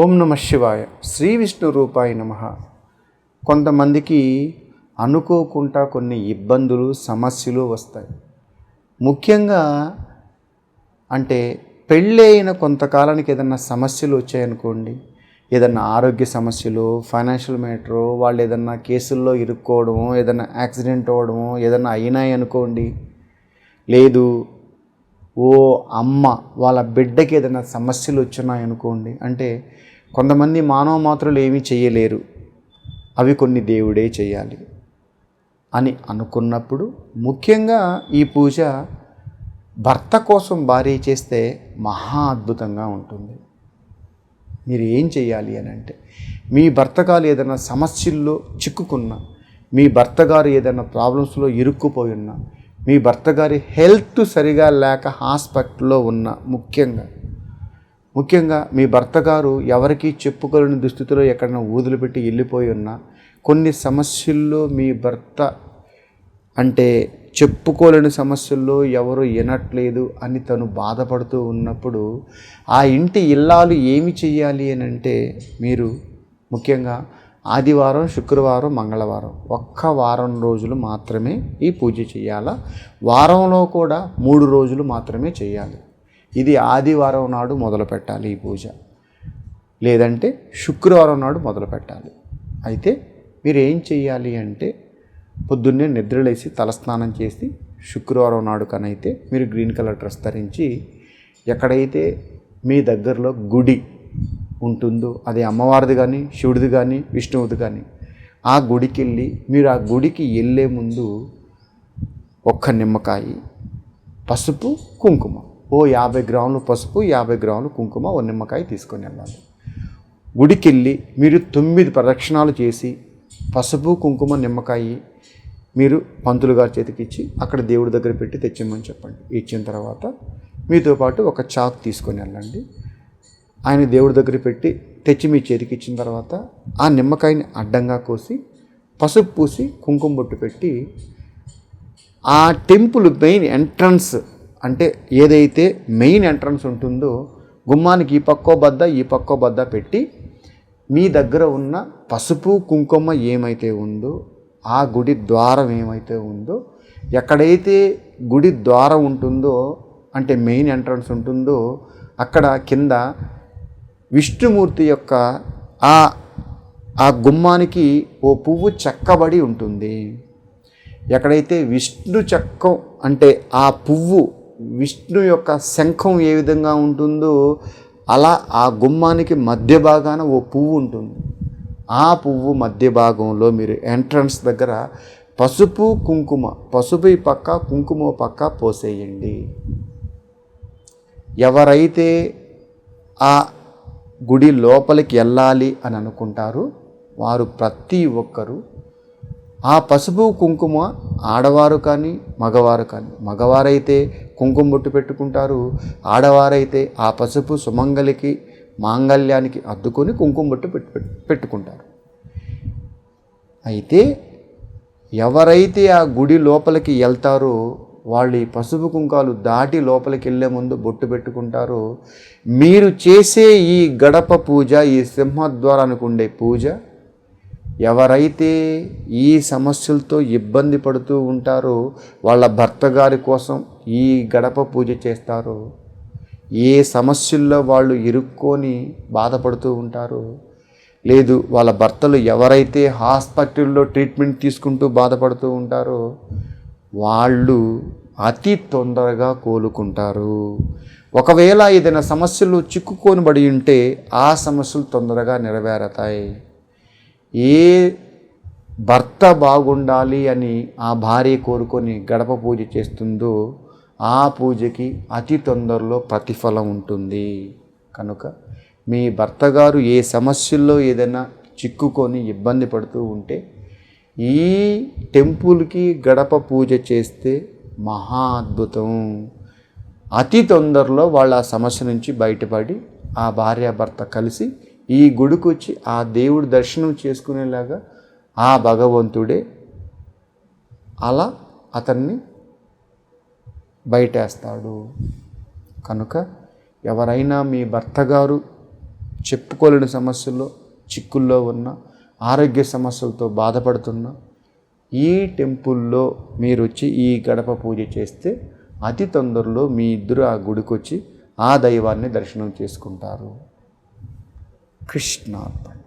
ఓం నమ శివాయ. శ్రీ విష్ణు రూపాయ నమ. కొంతమందికి అనుకోకుండా కొన్ని ఇబ్బందులు సమస్యలు వస్తాయి. ముఖ్యంగా అంటే పెళ్ళైన కొంతకాలానికి ఏదన్నా సమస్యలు వచ్చాయనుకోండి ఏదన్నా ఆరోగ్య సమస్యలు ఫైనాన్షియల్ మ్యాటరు వాళ్ళు ఏదన్నా కేసుల్లో ఇరుక్కోవడము ఏదన్నా యాక్సిడెంట్ అవ్వడము ఏదన్నా అయినాయి అనుకోండి లేదు ఓ అమ్మ వాళ్ళ బిడ్డకి ఏదైనా సమస్యలు వచ్చినాయనుకోండి అంటే కొంతమంది మానవ మాత్రులు ఏమీ చేయలేరు అవి కొన్ని దేవుడే చేయాలి అని అనుకున్నప్పుడు ముఖ్యంగా ఈ పూజ భర్త కోసం భార్య చేస్తే మహా అద్భుతంగా ఉంటుంది. మీరు ఏం చేయాలి అని అంటే మీ భర్త గారు ఏదైనా సమస్యల్లో చిక్కుకున్నా మీ భర్త గారు ఏదైనా ప్రాబ్లమ్స్లో ఇరుక్కుపోయి ఉన్నా మీ భర్త గారి హెల్త్ సరిగా లేక హాస్పిటల్లో ఉన్న ముఖ్యంగా ముఖ్యంగా మీ భర్త గారు ఎవరికీ చెప్పుకోలేని దుస్థితిలో ఎక్కడైనా వదిలిపెట్టి వెళ్ళిపోయి ఉన్నా కొన్ని సమస్యల్లో మీ భర్త అంటే చెప్పుకోలేని సమస్యల్లో ఎవరు వినట్లేదు అని తను బాధపడుతూ ఉన్నప్పుడు ఆ ఇంటి ఇల్లాలు ఏమి చేయాలి అని అంటే మీరు ముఖ్యంగా ఆదివారం శుక్రవారం మంగళవారం ఒక్క వారం రోజులు మాత్రమే ఈ పూజ చేయాలా? వారంలో కూడా మూడు రోజులు మాత్రమే చేయాలి. ఇది ఆదివారం నాడు మొదలు పెట్టాలి ఈ పూజ. లేదంటే శుక్రవారం నాడు మొదలు పెట్టాలి. అయితే మీరు ఏం చేయాలి అంటే పొద్దున్నే నిద్రలేసి తలస్నానం చేసి శుక్రవారం నాడు కనైతే మీరు గ్రీన్ కలర్ డ్రెస్ ధరించి ఎక్కడైతే మీ దగ్గరలో గుడి ఉంటుందో అది అమ్మవారిది కానీ శివుడిది కానీ విష్ణువుది కానీ ఆ గుడికి వెళ్ళి మీరు ఆ గుడికి వెళ్ళే ముందు ఒక్క నిమ్మకాయ పసుపు కుంకుమ. ఓ యాభై గ్రాములు పసుపు యాభై గ్రాములు కుంకుమ ఓ నిమ్మకాయ తీసుకొని వెళ్ళాలి. గుడికి వెళ్ళి మీరు తొమ్మిది ప్రదక్షిణాలు చేసి పసుపు కుంకుమ నిమ్మకాయ మీరు పంతులు గారి చేతికి ఇచ్చి అక్కడ దేవుడి దగ్గర పెట్టి తెచ్చిమ్మని చెప్పండి. ఇచ్చిన తర్వాత మీతో పాటు ఒక చాక్ తీసుకొని వెళ్ళండి. ఆయన దేవుడి దగ్గర పెట్టి తెచ్చి మీ చేతికి ఇచ్చిన తర్వాత ఆ నిమ్మకాయని అడ్డంగా కోసి పసుపు పూసి కుంకుమ బొట్టు పెట్టి ఆ టెంపుల్ మెయిన్ ఎంట్రన్స్ అంటే ఏదైతే మెయిన్ ఎంట్రన్స్ ఉంటుందో గుమ్మానికి ఈ పక్కో బద్ద ఈ పక్కో బద్ద పెట్టి మీ దగ్గర ఉన్న పసుపు కుంకుమ ఏమైతే ఉందో ఆ గుడి ద్వారం ఏమైతే ఉందో ఎక్కడైతే గుడి ద్వారం ఉంటుందో అంటే మెయిన్ ఎంట్రన్స్ ఉంటుందో అక్కడ కింద విష్ణుమూర్తి యొక్క ఆ ఆ గుమ్మానికి ఓ పువ్వు చెక్కబడి ఉంటుంది. ఎక్కడైతే విష్ణు చక్కం అంటే ఆ పువ్వు విష్ణు యొక్క శంఖం ఏ విధంగా ఉంటుందో అలా ఆ గుమ్మానికి మధ్య భాగాన ఓ పువ్వు ఉంటుంది. ఆ పువ్వు మధ్య భాగంలో మీరు ఎంట్రన్స్ దగ్గర పసుపు కుంకుమ పసుపు ఈ పక్క కుంకుమ పక్క పోసేయండి. ఎవరైతే ఆ గుడి లోపలికి వెళ్ళాలి అని అనుకుంటారు. వారు ప్రతి ఒక్కరూ ఆ పసుపు కుంకుమ ఆడవారు కానీ మగవారు కానీ మగవారైతే కుంకుమ బొట్టు పెట్టుకుంటారు. ఆడవారైతే ఆ పసుపు సుమంగలికి మాంగళ్యానికి అద్దుకొని కుంకుమ బొట్టు పెట్టు- పెట్టుకుంటారు. అయితే ఎవరైతే ఆ గుడి లోపలికి వెళ్తారో వాళ్ళు ఈ పసుపు కుంకాలు దాటి లోపలికి వెళ్ళే ముందు బొట్టు పెట్టుకుంటారో. మీరు చేసే ఈ గడప పూజ ఈ సింహద్వారానికి ఉండే పూజ ఎవరైతే ఈ సమస్యలతో ఇబ్బంది పడుతూ ఉంటారో వాళ్ళ భర్త గారి కోసం ఈ గడప పూజ చేస్తారో ఏ సమస్యల్లో వాళ్ళు ఇరుక్కొని బాధపడుతూ ఉంటారో లేదు వాళ్ళ భర్తలు ఎవరైతే హాస్పిటల్లో ట్రీట్మెంట్ తీసుకుంటూ బాధపడుతూ ఉంటారో వాళ్ళు అతి తొందరగా కోలుకుంటారు. ఒకవేళ ఏదైనా సమస్యలు చిక్కుకొనబడి ఉంటే ఆ సమస్యలు తొందరగా నెరవేరతాయి. ఏ భర్త బాగుండాలి అని ఆ భార్య కోరుకొని గడప పూజ చేస్తుందో ఆ పూజకి అతి తొందరలో ప్రతిఫలం ఉంటుంది. కనుక మీ భర్త గారు ఏ సమస్యల్లో ఏదైనా చిక్కుకొని ఇబ్బంది పడుతూ ఉంటే ఈ టెంపుల్కి గడప పూజ చేస్తే మహా అద్భుతం. అతి తొందరలో వాళ్ళ సమస్య నుంచి బయటపడి ఆ భార్యాభర్త కలిసి ఈ గుడికి వచ్చి ఆ దేవుడి దర్శనం చేసుకునేలాగా ఆ భగవంతుడే అలా అతన్ని బయటేస్తాడు. కనుక ఎవరైనా మీ భర్త గారు చెప్పుకోలేని సమస్యల్లో చిక్కుల్లో ఉన్న ఆరోగ్య సమస్యలతో బాధపడుతున్న ఈ టెంపుల్లో మీరు వచ్చి ఈ గడప పూజ చేస్తే అతి తొందరలో మీ ఇద్దరు ఆ గుడికొచ్చి ఆ దైవాన్ని దర్శనం చేసుకుంటారు. కృష్ణార్పణ.